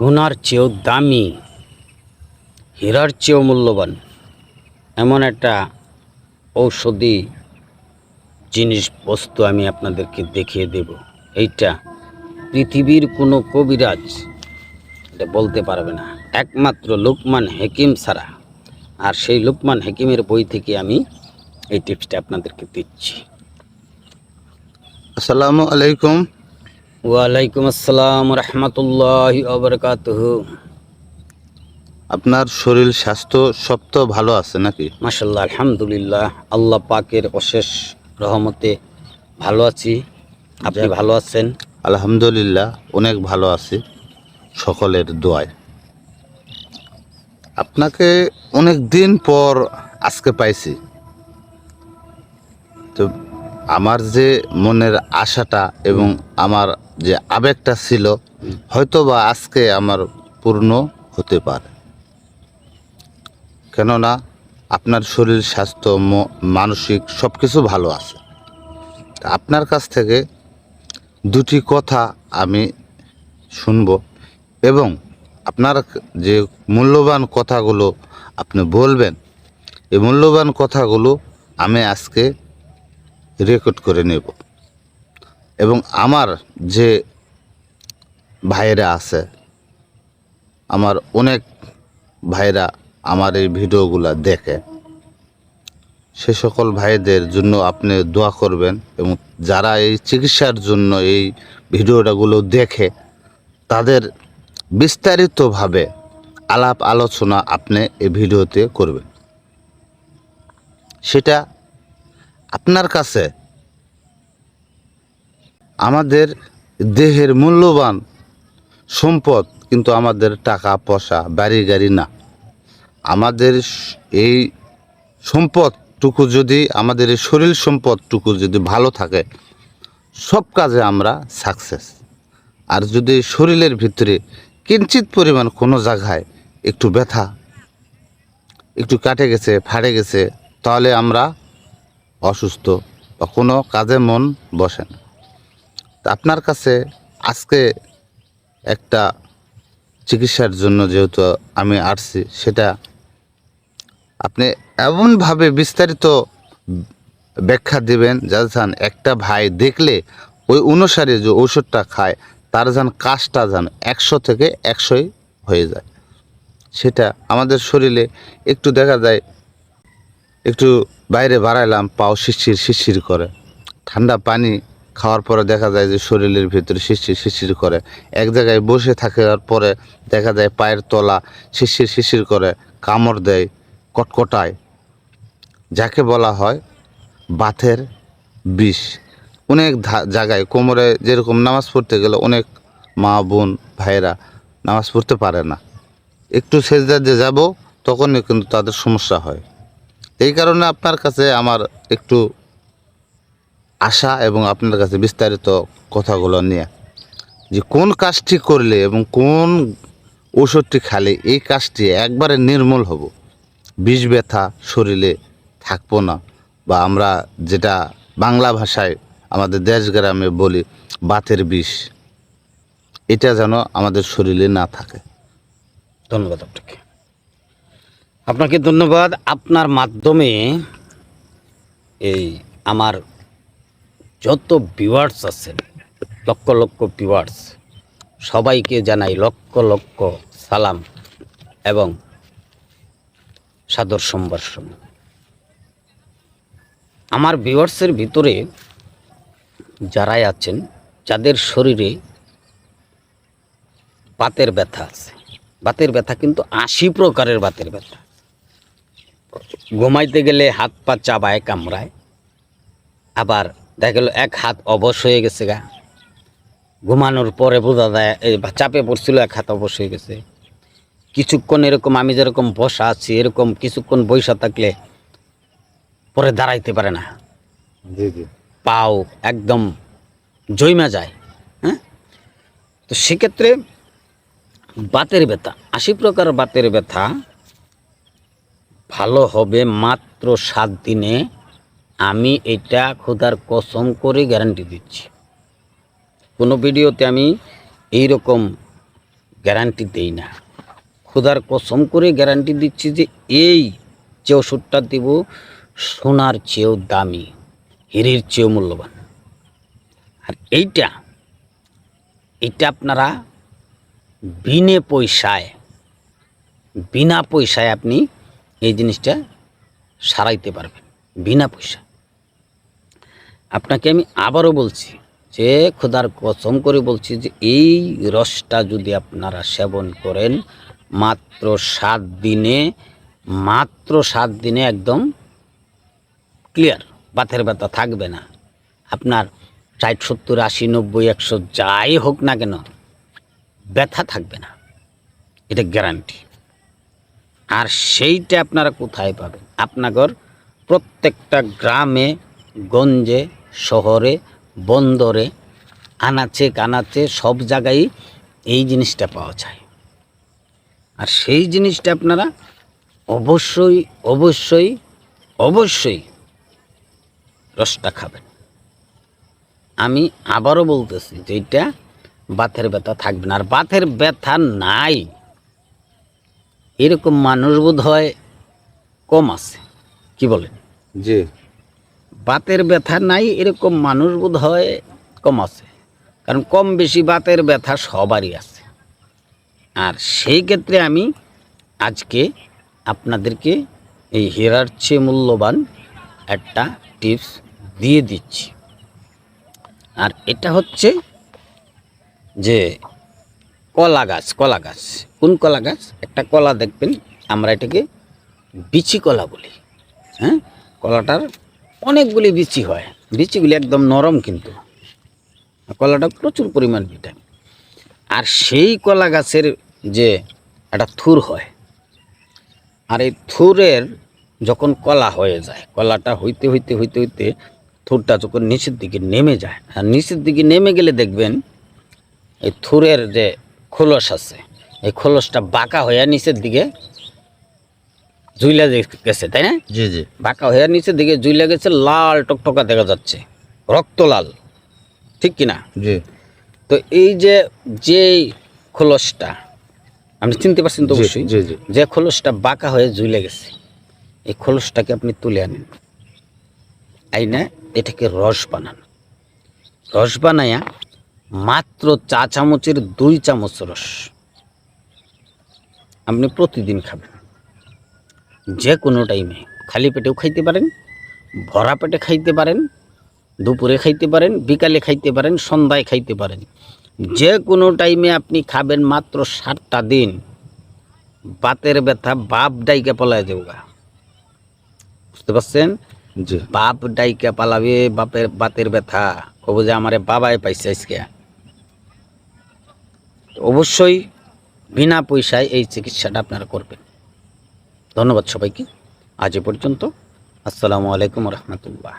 সোনার চেয়েও দামি, হীরার চেয়েও মূল্যবান এমন একটা ঔষধি জিনিস বস্তু আমি আপনাদেরকে দেখিয়ে দেব। এইটা পৃথিবীর কোনো কবিরাজ এটা বলতে পারবে না। একমাত্র লুকমান হেকিম ছাড়া। আর সেই লুকমান হেকিমের বই থেকে আমি এই টিপসটা আপনাদেরকে দিচ্ছি। আসসালামু আলাইকুম। ওয়ালাইকুম আসসালাম রহমতুল্লাহ আবরকাতহ আপনার শরীর স্বাস্থ্য সব তো ভালো আছে নাকি? মাসাল্লাহ আলহামদুলিল্লাহ। আল্লাহ পাকের অশেষ রহমতে ভালো আছি। আপনি ভালো আছেন? আলহামদুলিল্লাহ অনেক ভালো আছি। সকলের দোয়ায়। আপনাকে অনেক দিন পর আজকে পাইছি। তো আমার যে মনের আশাটা এবং আমার যে আবেগটা ছিল হয়তো বা আজকে আমার পূর্ণ হতে পারে। কেননা, আপনার শরীর, স্বাস্থ্য মানসিক সব কিছু ভালো আছে। আপনার কাছ থেকে দুটি কথা আমি শুনব এবং আপনার যে মূল্যবান কথাগুলো আপনি বলবেন, এই মূল্যবান কথাগুলো আমি আজকে রেকর্ড করে নেব। এবং আমার যে ভাইয়েরা আছে, আমার অনেক ভাইরা আমার এই ভিডিওগুলো দেখে। সে সকল ভাইদের জন্য আপনি দোয়া করবেন এবং যারা এই চিকিৎসার জন্য এই ভিডিওটাগুলো দেখে, তাদের বিস্তারিতভাবে আলাপ আলোচনা আপনি এই ভিডিওতে করবেন। সেটা আপনার কাছে আমাদের দেহের মূল্যবান সম্পদ কিন্তু আমাদের টাকা, পয়সা বাড়ি গাড়ি না। আমাদের এই সম্পদটুকু যদি, আমাদের এই শরীর সম্পদটুকু যদি ভালো থাকে, সব কাজে আমরা সাকসেস আর যদি শরীরের ভিতরে কিঞ্চিত পরিমাণ কোনো জায়গায় একটু ব্যথা, একটু কাটে গেছে, ফাটে গেছে, তাহলে আমরা অসুস্থ বা কোনো কাজে মন বসে না। আপনার কাছে আজকে একটা চিকিৎসার জন্য যেহেতু আমি আসছি, সেটা আপনি এমনভাবে বিস্তারিত ব্যাখ্যা দিবেন যাতে একটা ভাই দেখলে ওই অনুসারে যে ঔষধটা খায়, তার যেন কাজটা যেন একশো থেকে একশোই হয়ে যায়। সেটা আমাদের শরীরে একটু দেখা যায়, একটু বাইরে বাড়াইলাম, পাও শিরশির শিরশির করে। ঠান্ডা পানি খাওয়ার পরে দেখা যায় যে শরীরের ভিতরে শিরশির শিরশির করে। এক জায়গায় বসে থাকার পরে দেখা যায় পায়ের তলা শিরশির শিরশির করে, কামড় দেয়, কটকটায়। যাকে বলা হয় বাথের বিষ। অনেক জায়গায় কোমরে যেরকম নামাজ পড়তে গেলে অনেক মা, বোন, ভাইয়েরা নামাজ পড়তে পারে না। একটু সেজদা যে যাব, তখনই কিন্তু তাদের সমস্যা হয়। এই কারণে আপনার কাছে আমার একটু আশা এবং আপনার কাছে বিস্তারিত কথাগুলো নিয়ে যে কোন কাজটি করলে এবং কোন ওষুধটি খালে এই কাজটি একবারে নির্মূল হব? বিষ ব্যথা শরীরে থাকব না বা আমরা যেটা বাংলা ভাষায় আমাদের দেশ গ্রামে বলি বাতের বিষ, এটা যেন আমাদের শরীরে না থাকে। ধন্যবাদ আপনাকে। আপনাকে ধন্যবাদ। আপনার মাধ্যমে এই আমার যত ভিউয়ার্স আছেন, লক্ষ লক্ষ ভিউয়ার্স সবাইকে জানাই লক্ষ লক্ষ সালাম এবং সাদর সম্ভাষণ। আমার ভিউয়ার্সের ভিতরে যারাই আছেন, যাদের শরীরে বাতের ব্যথা আছে, বাতের ব্যথা কিন্তু আশি প্রকারের বাতের ব্যথা। ঘুমাইতে গেলে হাত পা চাবায় কামড়ায়, আবার দেখা গেল এক হাত অবশ হয়ে গেছে গা। ঘুমানোর পরে বোঝা যায় এই চাপে পড়ছিল এক হাত অবশ হয়ে গেছে। কিছুক্ষণ এরকম আমি যেরকম বসা আছি এরকম কিছুক্ষণ বৈশা থাকলে পরে দাঁড়াইতে পারে না। পাও একদম জৈমা যায় হ্যাঁ? তো সেক্ষেত্রে বাতের ব্যথা আশি প্রকার বাতের ব্যথা। ভালো হবে মাত্র সাত দিনে আমি এটা খোদার কসম করে গ্যারান্টি দিচ্ছি। কোনো ভিডিওতে আমি এই রকম গ্যারান্টি দেই না। খোদার কসম করে গ্যারান্টি দিচ্ছি যে এই যে ওষুধটা দেব সোনার চেয়েও দামি, হিরের চেয়েও মূল্যবান। আর এইটা এটা আপনারা বিনে পয়সায়, বিনা পয়সায় আপনি এই জিনিসটা সারাইতে পারবেন, বিনা পয়সা আপনাকে আমি আবারও বলছি, যে খোদার কসম করে বলছি যে এই রসটা যদি আপনারা সেবন করেন, মাত্র সাত দিনে, মাত্র সাত দিনে একদম ক্লিয়ার বাতের ব্যথা থাকবে না। আপনার ষাট, সত্তর, আশি, নব্বই, একশো যাই হোক না কেন, ব্যথা থাকবে না। এটা গ্যারান্টি আর সেইটা আপনারা কোথায় পাবেন? আপনাগর প্রত্যেকটা গ্রামে, গঞ্জে শহরে, বন্দরে, আনাচে কানাচে সব জায়গায় এই জিনিসটা পাওয়া যায়। আর সেই জিনিসটা আপনারা অবশ্যই অবশ্যই অবশ্যই রসটা খাবেন। আমি আবারও বলতেছি যে এটা বাথের ব্যথা থাকবে না। আর বাথের ব্যথা নাই। এরকম মানুষ বোধ হয় কম আছে। কি বলেন? জি। বাতের ব্যথা নাই, এরকম মানুষ বোধ হয় কম আছে। কারণ কম বেশি বাতের ব্যথা সবারই আছে। আর সেই ক্ষেত্রে আমি আজকে আপনাদেরকে এই হেরার চেয়ে মূল্যবান একটা টিপস দিয়ে দিচ্ছি। আর এটা হচ্ছে যে কলা গাছ কলা গাছ। কোন কলা গাছ? একটা কলা দেখবেন, আমরা এটাকে বিচি কলা বলি। হ্যাঁ? কলাটার অনেকগুলি বিচি হয়। বিচিগুলি একদম নরম কিন্তু। কলাটা প্রচুর পরিমাণ ভিটামিন। আর সেই কলা গাছের যে একটা থুর হয়, আর এই থুরের যখন কলা হয়ে যায়, কলাটা হইতে হইতে হইতে হইতে থুরটা যখন নিচের দিকে নেমে যায়, আর নিচের দিকে নেমে গেলে দেখবেন এই থুরের যে খোলস আছে, এই খোলসটা বাঁকা হয়ে নিচের দিকে জুইলা গেছে তাই না? জি জি। বাঁকা হয়ে নিচের দিকে জুইলা গেছে লাল টকটকা দেখা যাচ্ছে রক্ত লাল। ঠিক কি না জি। তো এই যে যে খোলসটা আপনি চিনতে পারছেন তো অবশ্যই জি জি। যে খোলসটা বাঁকা হয়ে ঝুলে গেছে এই খোলসটাকে আপনি তুলে আনেন। আইনা এটাকে রস বানান। রস বানায়া মাত্র চা চামচের দুই চামচ রস আপনি প্রতিদিন খাবেন। যে কোনো টাইমে খালি পেটেও খাইতে পারেন ভরা পেটে খাইতে পারেন দুপুরে খাইতে পারেন বিকালে খাইতে পারেন সন্ধ্যায় খাইতে পারেন। যে কোনো টাইমে আপনি খাবেন মাত্র সাতটা দিন। বাতের ব্যথা বাপ ডাইকা পালায় যাওগা। বুঝতে পারছেন? জি। বাপ ডাইকা পালাবে বাপের বাতের ব্যথা। কব যে আমার বাবাই পাইছে আজকে। অবশ্যই বিনা পয়সায় এই চিকিৎসাটা আপনারা করবেন। ধন্যবাদ সবাইকে। আজ এ পর্যন্ত। আসসালামু আলাইকুম রহমতুল্লাহ।